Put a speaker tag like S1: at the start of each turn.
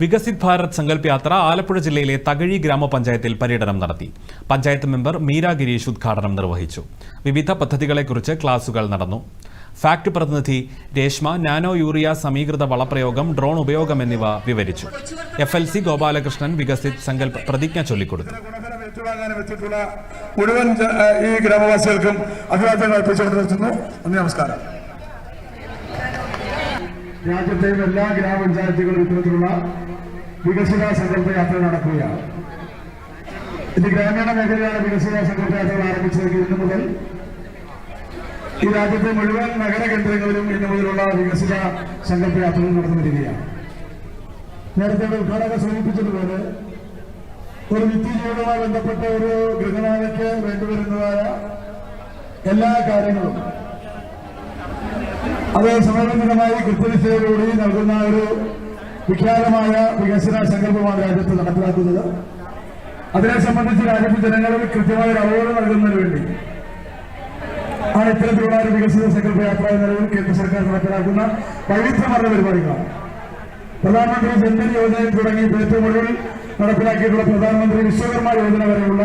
S1: വികസിത് ഭാരത് സങ്കല്പ് യാത്ര ആലപ്പുഴ ജില്ലയിലെ തകഴി ഗ്രാമപഞ്ചായത്തിൽ പര്യടനം നടത്തി. പഞ്ചായത്ത് മെമ്പർ മീര ഗിരീഷ് ഉദ്ഘാടനം നിർവഹിച്ചു. വിവിധ പദ്ധതികളെക്കുറിച്ച് ക്ലാസുകൾ നടന്നു. ഫാക്ട് പ്രതിനിധി രേഷ്മ നാനോ യൂറിയ സമീകൃത വളപ്രയോഗം ഡ്രോൺ ഉപയോഗം എന്നിവ വിവരിച്ചു. F L C Gopalakrishnan Viksit Sankalp പ്രതിജ്ഞ ചൊല്ലിക്കൊടുത്തു.
S2: മുഴുവൻ ഈ ഗ്രാമവാസികൾക്കും അഭിവാദ്യങ്ങൾ അർപ്പിച്ചുകൊണ്ട് നമസ്കാരം. രാജ്യത്തെയും എല്ലാ ഗ്രാമപഞ്ചായത്തുകളും ഇത്തരത്തിലുള്ള വികസന സങ്കല്പ യാത്ര നടക്കുകയാണ്. ഇത് ഗ്രാമീണ മേഖലയിലാണ് വികസിത സങ്കല്പ യാത്രകൾ ആരംഭിച്ചതെങ്കിൽ ഇന്നു മുതൽ ഈ രാജ്യത്തെ മുഴുവൻ നഗര കേന്ദ്രങ്ങളിലും ഇന്നു മുതലുള്ള വികസിത സങ്കല്പ നടന്നു വരികയാണ് നേരത്തെ ഉദ്ഘാടകം സൂചിപ്പിച്ചതുപോലെ ഒരു നിത്യജീവിതവുമായി ബന്ധപ്പെട്ട ഒരു ഗൃഹനാഥയ്ക്ക് വേണ്ടിവരുന്നതായ എല്ലാ കാര്യങ്ങളും അത് സമയബന്ധിതമായി കൃത്യനിഷ്ഠയോടുകൂടി നൽകുന്ന ഒരു വിഖ്യാതമായ വികസന സങ്കല്പമാണ് രാജ്യത്ത് നടപ്പിലാക്കുന്നത്. അതിനെ സംബന്ധിച്ച് രാജ്യത്തെ ജനങ്ങളിൽ കൃത്യമായ ഒരു അവബോധം നൽകുന്നതിന് വേണ്ടി ആണ് ഇത്തരത്തിലുള്ള ഒരു വികസന സങ്കല്പ യാത്ര നിലയിൽ കേന്ദ്ര സർക്കാർ നടപ്പിലാക്കുന്ന വൈവിധ്യമാർന്ന പരിപാടികളാണ്. പ്രധാനമന്ത്രി ജൻധൻ യോജനയിൽ തുടങ്ങി ഏറ്റവും ഒടുവിൽ നടപ്പിലാക്കിയിട്ടുള്ള പ്രധാനമന്ത്രി വിശ്വകർമ്മ യോജന വരെയുള്ള